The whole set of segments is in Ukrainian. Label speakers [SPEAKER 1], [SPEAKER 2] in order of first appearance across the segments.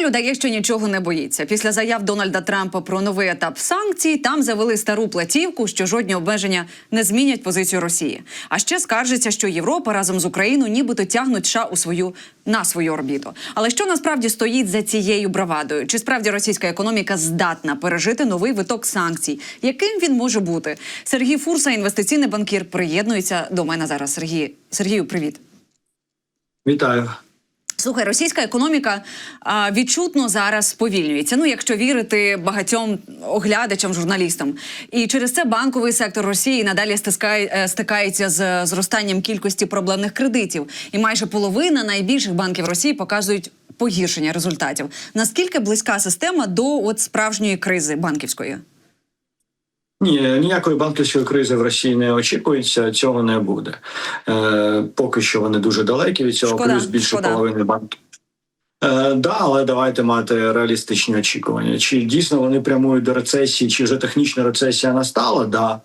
[SPEAKER 1] Кремль удає, що нічого не боїться. Після заяв Дональда Трампа про новий етап санкцій там завели стару платівку, що жодні обмеження не змінять позицію Росії. А ще скаржиться, що Європа разом з Україною нібито тягнуть США у свою на свою орбіту. Але що насправді стоїть за цією бравадою? Чи справді російська економіка здатна пережити новий виток санкцій? Яким він може бути? Сергій Фурса, інвестиційний банкір, приєднується до мене зараз. Сергій Сергію, привіт.
[SPEAKER 2] Вітаю.
[SPEAKER 1] Слухай, російська економіка а, відчутно зараз сповільнюється. Ну, якщо вірити багатьом оглядачам, журналістам, і через це банковий сектор Росії надалі стискає, е, стикається з зростанням кількості проблемних кредитів, і майже половина найбільших банків Росії показують погіршення результатів. Наскільки близька система до от справжньої кризи банківської?
[SPEAKER 2] Ні, ніякої банківської кризи в Росії не очікується. Цього не буде. Е, поки що вони дуже далекі від цього,
[SPEAKER 1] Шкода,
[SPEAKER 2] плюс більше
[SPEAKER 1] шкода.
[SPEAKER 2] половини банків. Е, да, але давайте мати реалістичні очікування. Чи дійсно вони прямують до рецесії, чи вже технічна рецесія настала? Да.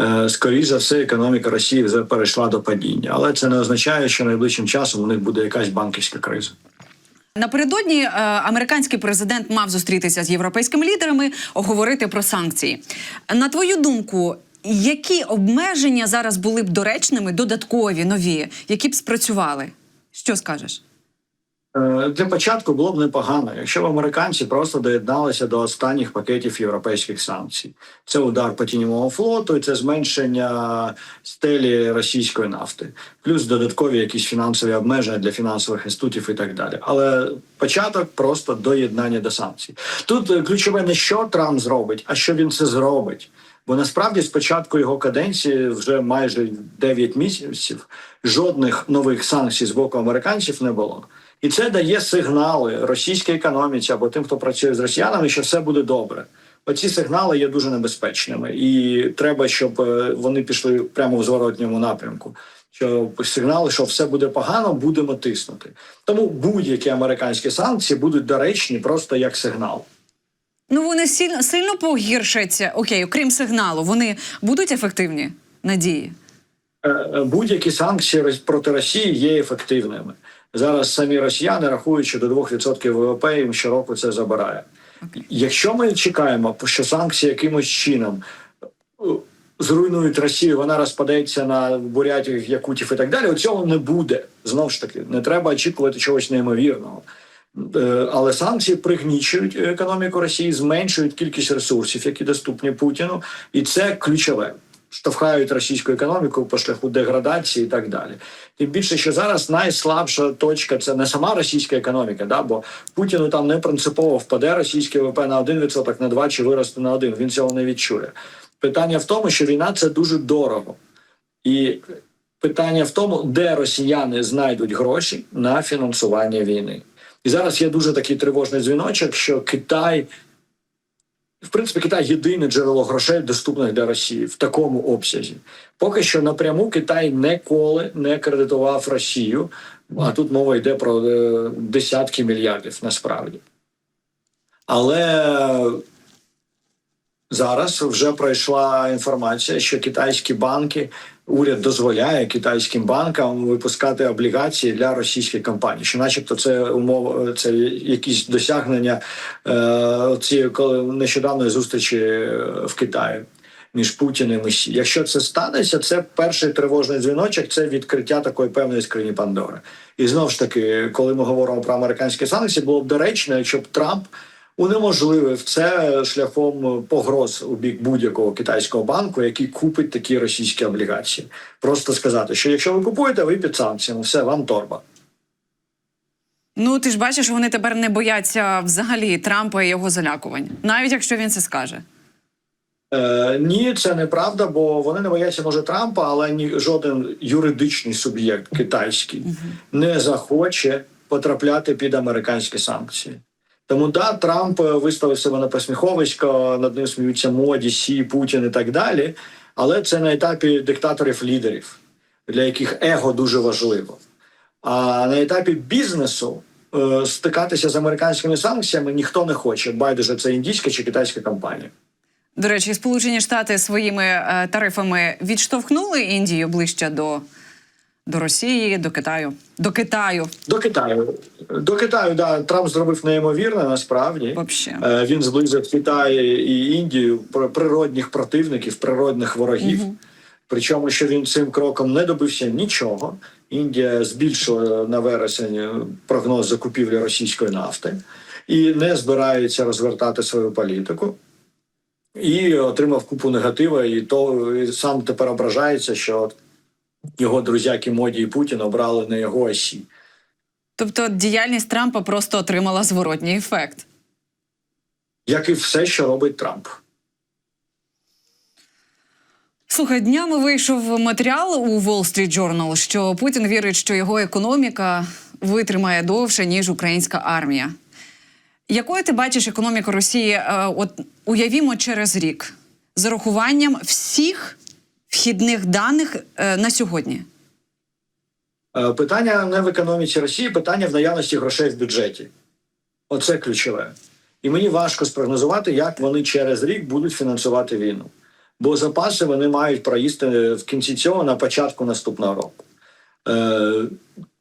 [SPEAKER 2] Е, скоріше за все, економіка Росії вже перейшла до падіння, але це не означає, що найближчим часом у них буде якась банківська криза.
[SPEAKER 1] Напередодні е, американський президент мав зустрітися з європейськими лідерами, оговорити про санкції. На твою думку, які обмеження зараз були б доречними, додаткові, нові, які б спрацювали? Що скажеш?
[SPEAKER 2] Е, Для початку було б непогано, якщо б американці просто доєдналися до останніх пакетів європейських санкцій. Це удар по тіньовому флоту, це зменшення стелі російської нафти, плюс додаткові якісь фінансові обмеження для фінансових інститутів і так далі. Але початок просто доєднання до санкцій. Тут е, ключове не що Трамп зробить, а що він це зробить. Бо насправді з початку його каденції вже майже 9 місяців жодних нових санкцій з боку американців не було. І це дає сигнали російській економіці або тим, хто працює з росіянами, що все буде добре. Оці сигнали є дуже небезпечними, і треба, щоб е, вони пішли прямо в зворотньому напрямку. Що сигнали, що все буде погано, будемо тиснути. Тому будь-які американські санкції будуть доречні просто як сигнал.
[SPEAKER 1] Ну вони сильно сильно погіршаться. Окей, окрім сигналу, вони будуть ефективні надії.
[SPEAKER 2] Е, е, будь-які санкції проти Росії є ефективними. Зараз самі росіяни рахують, що до 2% ВВП їм щороку це забирає. Якщо ми чекаємо, що санкції якимось чином е, зруйнують Росію, вона розпадеться на бурятів, якутів і так далі. Цього не буде. Знову ж таки, не треба очікувати чогось неймовірного. Е, Але санкції пригнічують економіку Росії, зменшують кількість ресурсів, які доступні Путіну, і це ключове. Штовхають російську економіку по шляху деградації і так далі. Тим більше, що зараз найслабша точка це не сама російська економіка, да бо Путіну там не принципово впаде російське ВВП на 1%, на 2% чи виросте на 1%. Він цього не відчує. Питання в тому, що війна це дуже дорого, і питання в тому, де росіяни знайдуть гроші на фінансування війни. І зараз є дуже такий тривожний дзвіночок, що Китай, принципі, Китай єдине джерело грошей, доступних для Росії в такому обсязі. Поки що напряму Китай ніколи не кредитував Росію, а тут мова йде про е, десятки мільярдів насправді. Але зараз вже пройшла інформація, що китайські банки уряд дозволяє китайським банкам випускати облігації для російських компаній, що, начебто, це умова, це якісь досягнення е, цієї коли- нещодавної зустрічі е, в Китаї. Між Путіним і Сі. Якщо це станеться, це перший тривожний дзвіночок, це відкриття такої певної скрині Пандори. І знову ж таки, коли ми говоримо про американські санкції, було б доречно, якщо б Трамп унеможливив це шляхом погроз у бік будь-якого китайського банку, який купить такі російські облігації. Просто сказати, що якщо ви купуєте, ви під санкціями, все вам торба.
[SPEAKER 1] Ну ти ж бачиш, вони тепер не бояться взагалі Трампа і його залякувань, навіть якщо він це скаже.
[SPEAKER 2] Е, ні, це неправда, бо вони не бояться може Трампа, але ні жоден юридичний суб'єкт китайський не захоче потрапляти під американські санкції. Тому да, Трамп е, виставив себе на посміховисько, над ним сміються моді, Сі, Путін і так далі. Але це на етапі диктаторів-лідерів, для яких его дуже важливо. А на етапі бізнесу е, стикатися з американськими санкціями ніхто не хоче. Байдуже це індійська чи китайська компанія.
[SPEAKER 1] До речі, Сполучені Штати своїми е, тарифами відштовхнули Індію ближче до до Росії, до Китаю. До Китаю.
[SPEAKER 2] До Китаю. До Китаю, да, Трамп зробив неймовірне насправді.
[SPEAKER 1] Вообще.
[SPEAKER 2] Е, Він зблизив Китай і Індію пр- природних противників, природних ворогів. Причому, що він цим кроком не добився нічого. Індія збільшила на вересень прогноз закупівлі російської нафти і не збирається розвертати свою політику. І отримав купу негатива, і то і сам тепер ображається, що його друзяки Моді і Путін обрали на його осі.
[SPEAKER 1] Тобто діяльність Трампа просто отримала зворотній ефект.
[SPEAKER 2] Як і все, що робить Трамп.
[SPEAKER 1] Слухай, днями вийшов матеріал у Wall Street Journal, що Путін вірить, що його економіка витримає довше, ніж українська армія. Якою ти бачиш економіку Росії? е, От уявімо через рік з урахуванням всіх вхідних даних е, на сьогодні.
[SPEAKER 2] Е, Питання не в економіці Росії, питання в наявності грошей в бюджеті. Оце ключове. І мені важко спрогнозувати, як вони через рік будуть фінансувати війну. Бо запаси вони мають проїсти в кінці цього на початку наступного року. Е,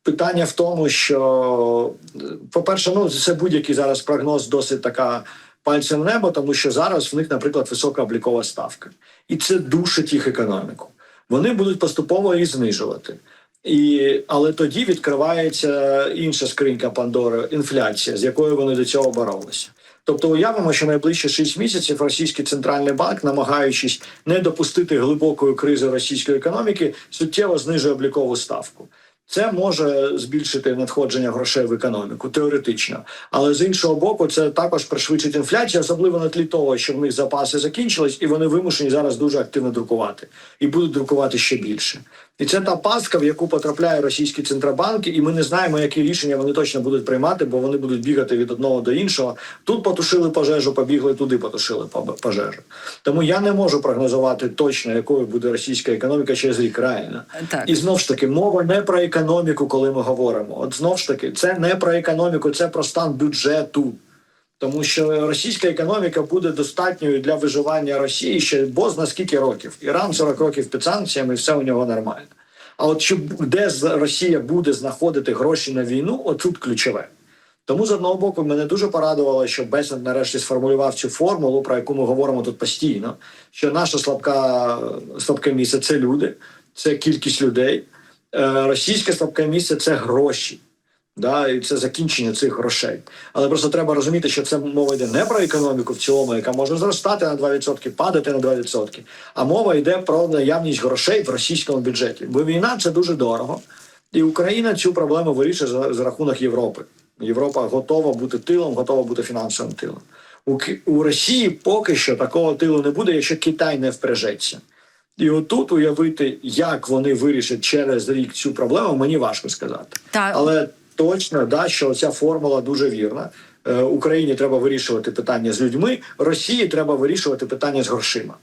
[SPEAKER 2] питання в тому, що, е, по-перше, ну це будь-який зараз прогноз досить така пальцем в небо, тому що зараз в них, наприклад, висока облікова ставка. І це душить їх економіку. Вони будуть поступово її знижувати. І, але тоді відкривається інша скринька Пандори інфляція, з якою вони до цього боролися. Тобто уявимо, що найближчі 6 місяців російський центральний банк, намагаючись не допустити глибокої кризи російської економіки, суттєво знижує облікову ставку. Це може збільшити надходження грошей в економіку теоретично, але з іншого боку, це також пришвидшить інфляцію, особливо на тлі того, що в них запаси закінчились, і вони вимушені зараз дуже активно друкувати і будуть друкувати ще більше. І це та пастка, в яку потрапляє російські центробанки, і ми не знаємо, які рішення вони точно будуть приймати, бо вони будуть бігати від одного до іншого. Тут потушили пожежу, побігли туди, потушили пожежу. Тому я не можу прогнозувати точно, якою буде російська економіка через рік реально.
[SPEAKER 1] Так.
[SPEAKER 2] І знов ж таки, мова не про економіку, коли ми говоримо. От знов ж таки, це не про економіку, це про стан бюджету. Тому що російська економіка буде достатньою для виживання Росії ще бозна скільки років. Іран 40 років під санкціями, все у нього нормально. А от щоб де Росія буде знаходити гроші на війну, отут ключове. Тому з одного боку мене дуже порадувало, що Бесент нарешті сформулював цю формулу, про яку ми говоримо тут постійно. Що наша слабка слабке місце це люди, це кількість людей. Е, Російське слабке місце це гроші. Да, і це закінчення цих грошей. Але просто треба розуміти, що це мова йде не про економіку в цілому, яка може зростати на 2%, падати на 2%, а мова йде про наявність грошей в російському бюджеті. Бо війна це дуже дорого, і Україна цю проблему вирішує за, за рахунок Європи. Європа готова бути тилом, готова бути фінансовим тилом. У, у Росії поки що такого тилу не буде, якщо Китай не впряжеться. І отут уявити, як вони вирішать через рік цю проблему, мені важко сказати.
[SPEAKER 1] Та
[SPEAKER 2] Але точно да, що ця формула дуже вірна. Е, Україні треба вирішувати питання з людьми, Росії треба вирішувати питання з грошима.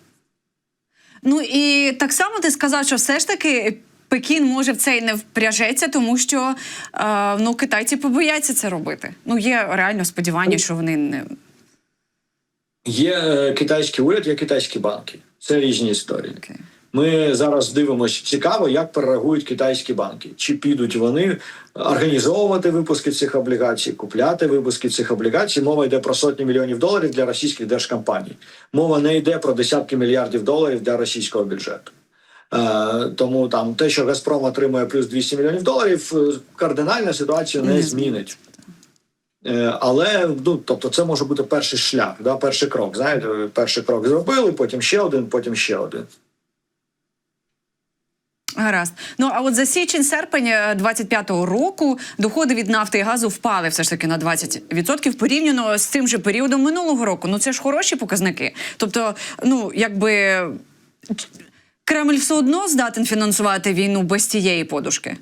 [SPEAKER 1] ну і так само ти сказав, що все ж таки. Пекін може в це і не впряжеться, тому що е, ну китайці побояться це робити. Ну є реально сподівання, що вони не
[SPEAKER 2] Є е, китайський уряд, є китайські банки. Це різні історії.
[SPEAKER 1] Окей.
[SPEAKER 2] Ми зараз дивимося цікаво, як перереагують китайські банки. Чи підуть вони організовувати випуски цих облігацій, купляти випуски цих облігацій. Мова йде про сотні мільйонів доларів для російських держкомпаній. Мова не йде про десятки мільярдів доларів для російського бюджету. Е, тому там те, що Газпром отримує плюс 200 мільйонів доларів, е, кардинально ситуацію не
[SPEAKER 1] Не
[SPEAKER 2] змінить. Е, Але ну тобто, це може бути перший шлях, да, перший крок. Знаєте, перший крок зробили, потім ще один, потім ще один.
[SPEAKER 1] Гаразд. Ну а от за січень-серпень е, 25-го року доходи від нафти і газу впали все ж таки на 20% порівняно з цим же періодом минулого року. Ну це ж хороші показники. Тобто, ну якби Кремль все одно здатен фінансувати війну без цієї подушки.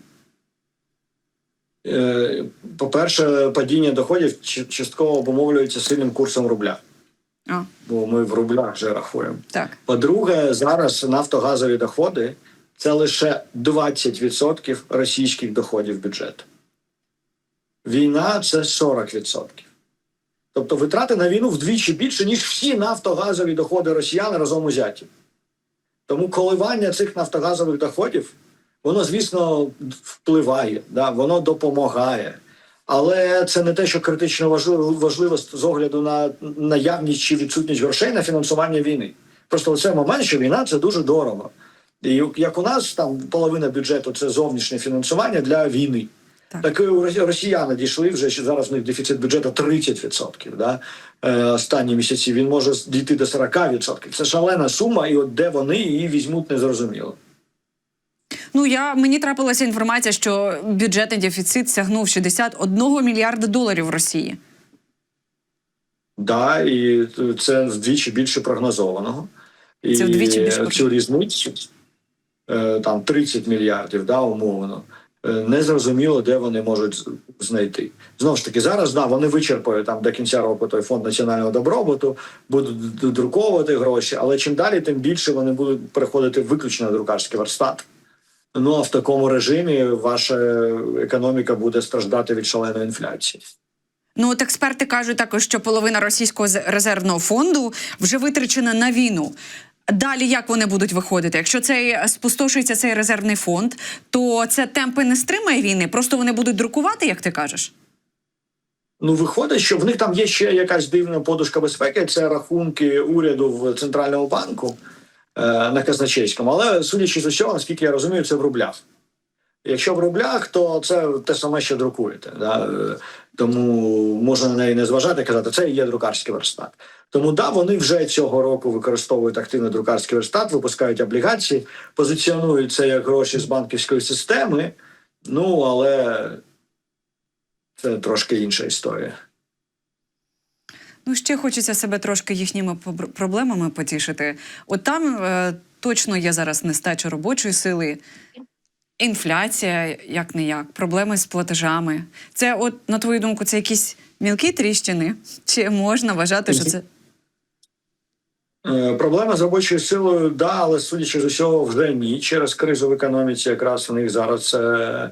[SPEAKER 2] Е, По-перше, падіння доходів частково обумовлюється сильним курсом рубля,
[SPEAKER 1] А,
[SPEAKER 2] бо ми в рублях вже рахуємо.
[SPEAKER 1] так.
[SPEAKER 2] По-друге, зараз нафтогазові доходи це лише 20% російських доходів бюджету. Війна це 40%. Тобто витрати на війну вдвічі більше, ніж всі нафтогазові доходи росіян разом узяті. Тому коливання цих нафтогазових доходів Воно, звісно, впливає, да, воно допомагає. Але це не те, що критично важливо, з огляду на наявність чи відсутність грошей на фінансування війни. Просто це момент, що війна це дуже дорого. І як у нас там половина бюджету це зовнішнє фінансування для війни.
[SPEAKER 1] Так.
[SPEAKER 2] Так, і у росіяни дійшли вже що зараз у них дефіцит бюджету 30%. Да? Е, останні місяці він може дійти до 40%. Це шалена сума, і от де вони її візьмуть, незрозуміло.
[SPEAKER 1] Ну я мені трапилася інформація, що бюджетний дефіцит сягнув 61 мільярда доларів в Росії.
[SPEAKER 2] Да, і це вдвічі більше прогнозованого. І
[SPEAKER 1] Це вдвічі більше
[SPEAKER 2] цю різницю е, там 30 мільярдів, да, умовно. е, Незрозуміло, де вони можуть знайти. Знову ж таки, зараз да, вони вичерпають там до кінця року той фонд національного добробуту, будуть друковувати гроші, але чим далі, тим більше вони будуть переходити виключно на друкарський верстат. Ну а в такому режимі ваша економіка буде страждати від шаленої інфляції.
[SPEAKER 1] Ну от експерти кажуть також, що половина російського резервного фонду вже витрачена на війну. Далі як вони будуть виходити? Якщо цей спустошується цей резервний фонд, то це темпи не стримає війни. Просто вони будуть друкувати, як ти кажеш.
[SPEAKER 2] Ну, виходить, що в них там є ще якась дивна подушка безпеки. Це рахунки уряду в центральному банку е, на казначейському. Але судячи з усього, наскільки я розумію, це в рублях. Якщо в рублях, то це те саме, що друкуєте. Да? Е, Тому можна на неї не зважати, казати, це є друкарський верстат. Тому да, вони вже цього року використовують активно друкарський верстат, випускають облігації, позиціонують це як гроші з банківської системи. Ну але це трошки інша історія.
[SPEAKER 1] Ну, ще хочеться себе трошки їхніми проблемами потішити. От там е, точно є зараз нестача робочої сили, інфляція, як не як, проблеми з платежами. Це, от, на твою думку, це якісь мілкі тріщини? Чи можна вважати, що це.
[SPEAKER 2] Е, Проблема з робочою силою, да, але судячи з усього, вже ні. Через кризу в економіці, якраз у них зараз е,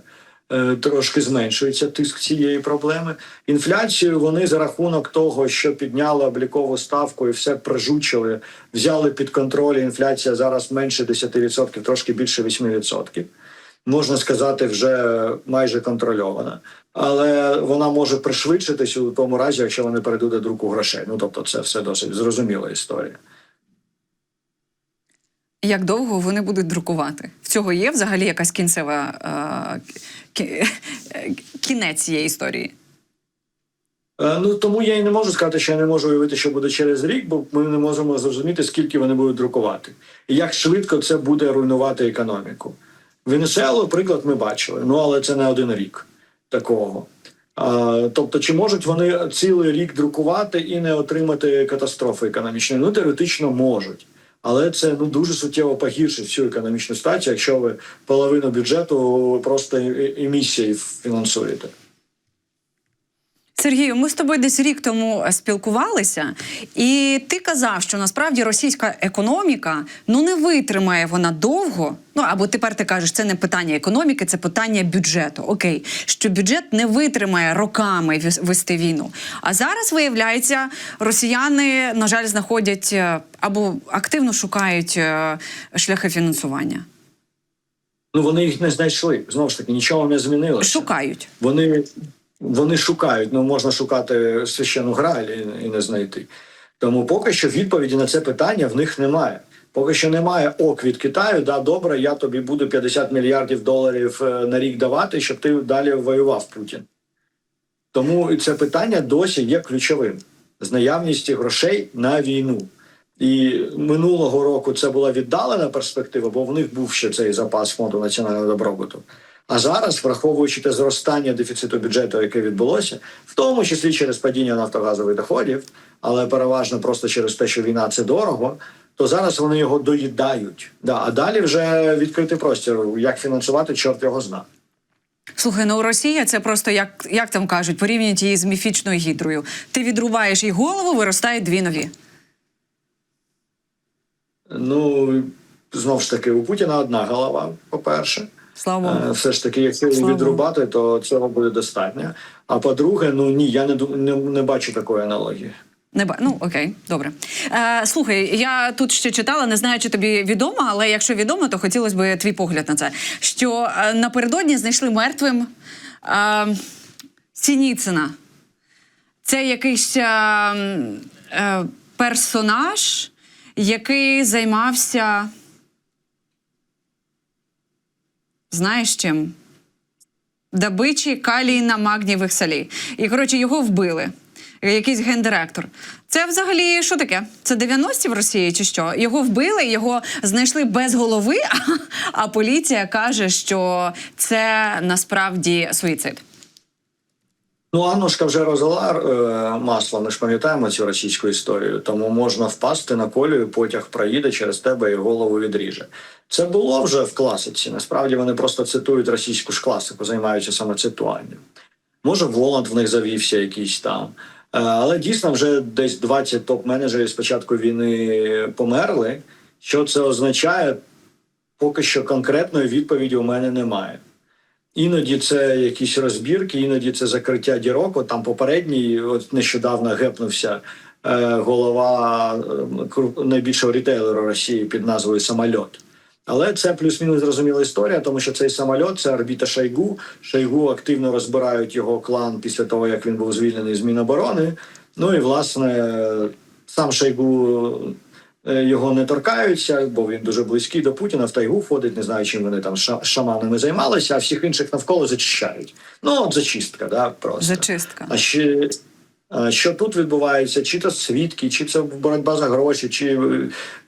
[SPEAKER 2] е, трошки зменшується тиск цієї проблеми. Інфляцію вони за рахунок того, що підняли облікову ставку і все прижучили, взяли під контроль. Інфляція зараз менше 10%, трошки більше 8%. Можна сказати, вже майже контрольована, але вона може пришвидшитись у тому разі, якщо вони перейдуть до друку грошей. Ну тобто, це все досить зрозуміла історія.
[SPEAKER 1] Як довго вони будуть друкувати? В цього є взагалі якась кінцева е, кі- е, кінець цієї історії?
[SPEAKER 2] Е, Ну тому я і не можу сказати, що я не можу уявити, що буде через рік, бо ми не можемо зрозуміти, скільки вони будуть друкувати, і як швидко це буде руйнувати економіку. Венесуелу, приклад, ми бачили, ну але це не один рік такого. А, тобто, чи можуть вони цілий рік друкувати і не отримати катастрофи економічної? Ну, теоретично можуть. Але це ну дуже суттєво погіршить всю економічну ситуацію, якщо ви половину бюджету просто емісії фінансуєте.
[SPEAKER 1] Сергію, ми з тобою десь рік тому спілкувалися, і ти казав, що насправді російська економіка ну не витримає вона довго. Ну або тепер ти кажеш, це не питання економіки, це питання бюджету. Окей, що бюджет не витримає роками вести війну. А зараз виявляється, росіяни, на жаль, знаходять е, або активно шукають е, шляхи фінансування.
[SPEAKER 2] Ну вони їх не знайшли. Знову ж таки, нічого не змінилося.
[SPEAKER 1] Шукають.
[SPEAKER 2] Вони, вони шукають. Ну можна шукати священну граль і, і не знайти. Тому поки що відповіді на це питання в них немає. Поки що немає ок від Китаю. Да, добре, я тобі буду 50 мільярдів доларів е, на рік давати, щоб ти далі воював Путін. Тому це питання досі є ключовим з наявністю грошей на війну. І минулого року це була віддалена перспектива, бо в них був ще цей запас фонду національного добробуту. А зараз, враховуючи те зростання дефіциту бюджету, яке відбулося, в тому числі через падіння нафтогазових доходів, але переважно просто через те, що війна це дорого, то зараз вони його доїдають. Да, а далі вже відкритий простір, як фінансувати, чорт його зна.
[SPEAKER 1] Слухай, ну Росія це просто як, як там кажуть, порівнюють її з міфічною гідрою. Ти відрубаєш їй голову, виростають дві нові.
[SPEAKER 2] Ну знову ж таки, у Путіна одна голова, по-перше.
[SPEAKER 1] Слава
[SPEAKER 2] Е,
[SPEAKER 1] Богу.
[SPEAKER 2] Все ж таки, якщо
[SPEAKER 1] Слава
[SPEAKER 2] відрубати, то цього буде достатньо. А по-друге, ну ні, я не не, не бачу такої аналогії.
[SPEAKER 1] Не ба... Ну окей, добре. Е, слухай, я тут ще читала, не знаю, чи тобі відомо, але якщо відомо, то хотілося б твій погляд на це. Що е, напередодні знайшли мертвим е, Сініцина. Це якийсь е, е, персонаж, який займався. Знаєш чим? Добичі калій на магнієвих солі. І, коротше, його вбили. Якийсь гендиректор. Це взагалі що таке? Це 90-ті в Росії чи що? Його вбили, його знайшли без голови, а, а поліція каже, що це насправді суїцид.
[SPEAKER 2] Ну, Аннушка вже розлила е, масло, ми ж пам'ятаємо цю російську історію, тому можна впасти на колію, потяг проїде через тебе і голову відріже. Це було вже в класиці. Насправді вони просто цитують російську ж класику, займаються саме цитуванням. Може, Воланд в них завівся якийсь там. Е, Але дійсно вже десь 20 топ-менеджерів з початку війни померли. Що це означає? Поки що конкретної відповіді у мене немає. Іноді це якісь розбірки, іноді це закриття дірок. От там попередній, от нещодавно гепнувся е, голова найбільшого рітейлера Росії під назвою Самольот. Але це плюс-мінус зрозуміла історія, тому що цей самольот це орбіта Шойгу. Шойгу активно розбирають його клан після того, як він був звільнений з Міноборони. Ну і власне сам Шойгу е, його не торкаються, бо він дуже близький до Путіна, в тайгу ходить, не знаю, чим вони там ша- шаманами займалися, а всіх інших навколо зачищають. Ну, от зачистка, да, просто.
[SPEAKER 1] Зачистка.
[SPEAKER 2] А ще що тут відбувається? Чи то свідки, чи це боротьба за гроші, чи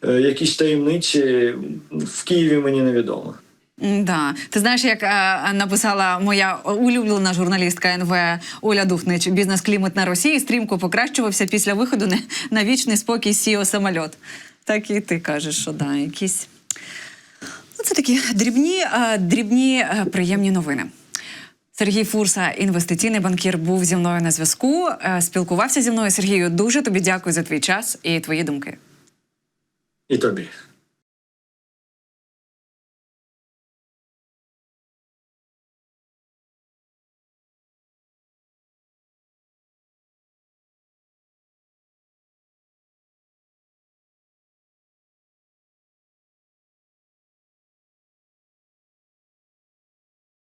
[SPEAKER 2] е, якісь таємниці в Києві мені невідомо.
[SPEAKER 1] Да. Ти знаєш, як е, написала моя улюблена журналістка НВ Оля Духнич, бізнес-клімат на Росії стрімко покращувався після виходу на, на вічний спокій Сіо самольот. Так і ти кажеш, що да, якісь. Ну, це такі дрібні, е, дрібні е, приємні новини. Сергій Фурса, інвестиційний банкір, був зі мною на зв'язку. е, Спілкувався зі мною. Сергію, дуже тобі дякую за твій час і твої думки.
[SPEAKER 2] І тобі.